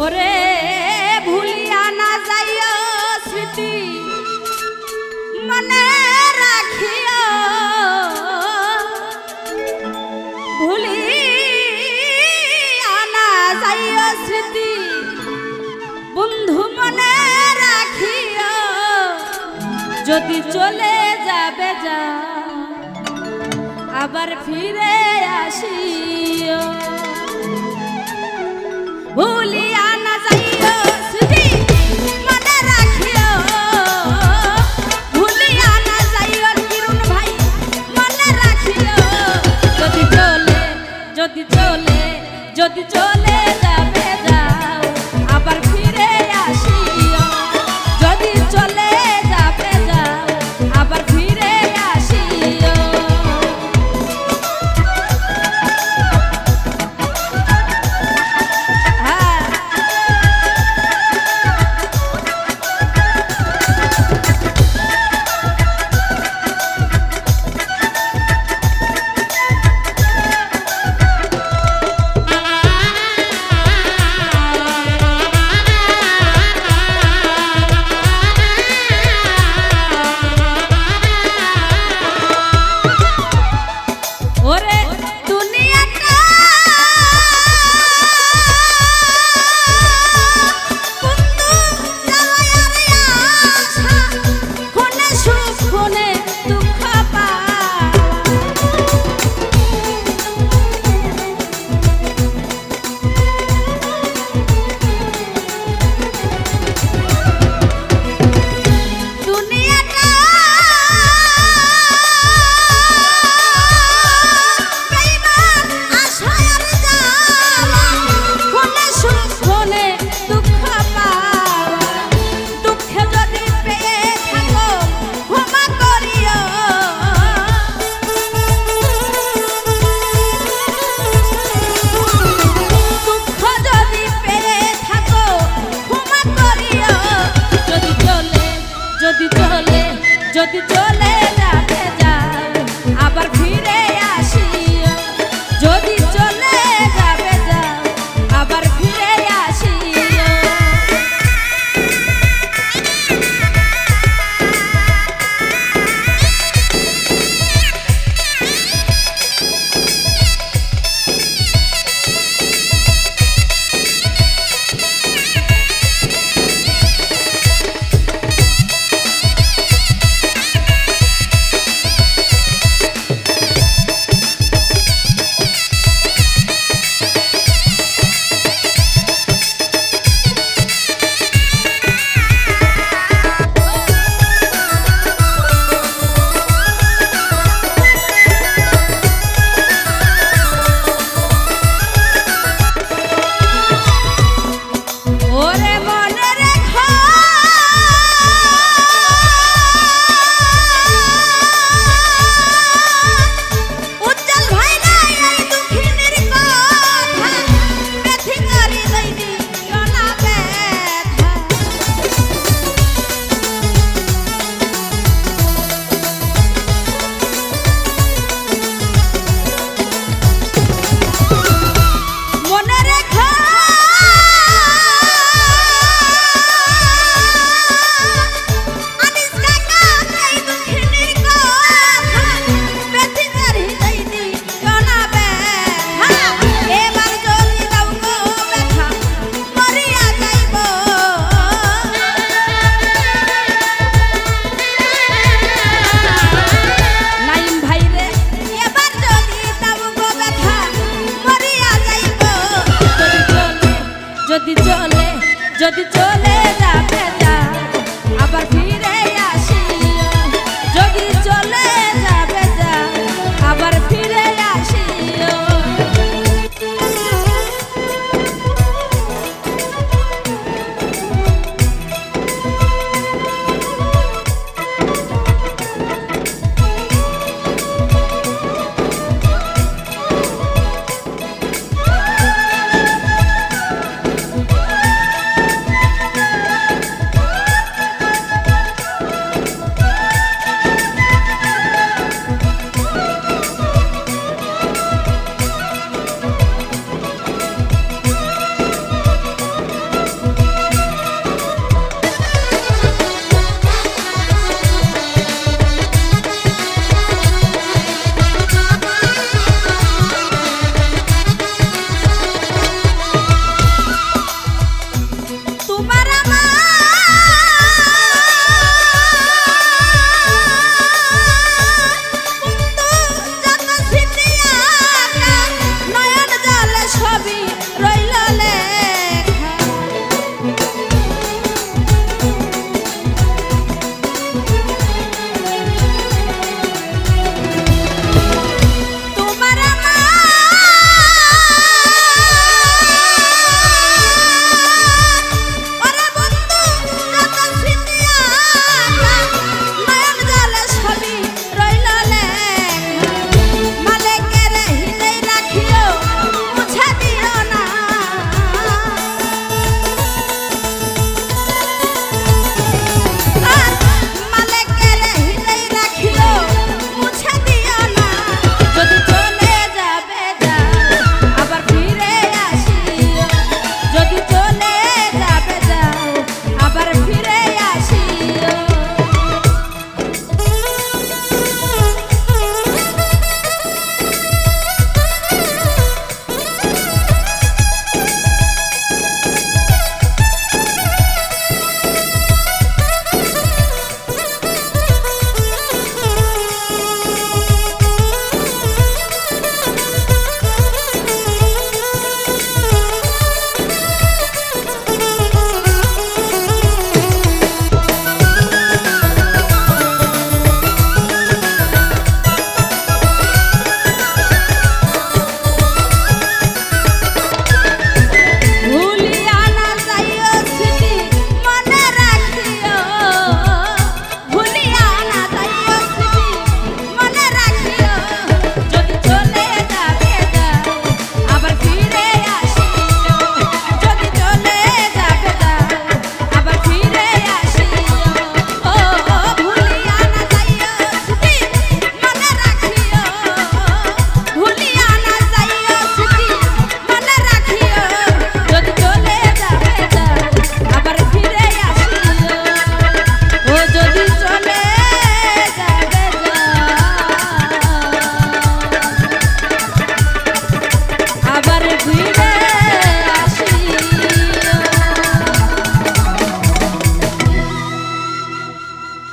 ওরে ভুলিয়া না যাইও স্মৃতি, মনে রাখিও। ভুলিয়া না যাইও স্মৃতি, বন্ধু মনে রাখিও। যদি চলে যাবে যা, আবার ফিরে আসিও। ভুলি চলে যদি চলে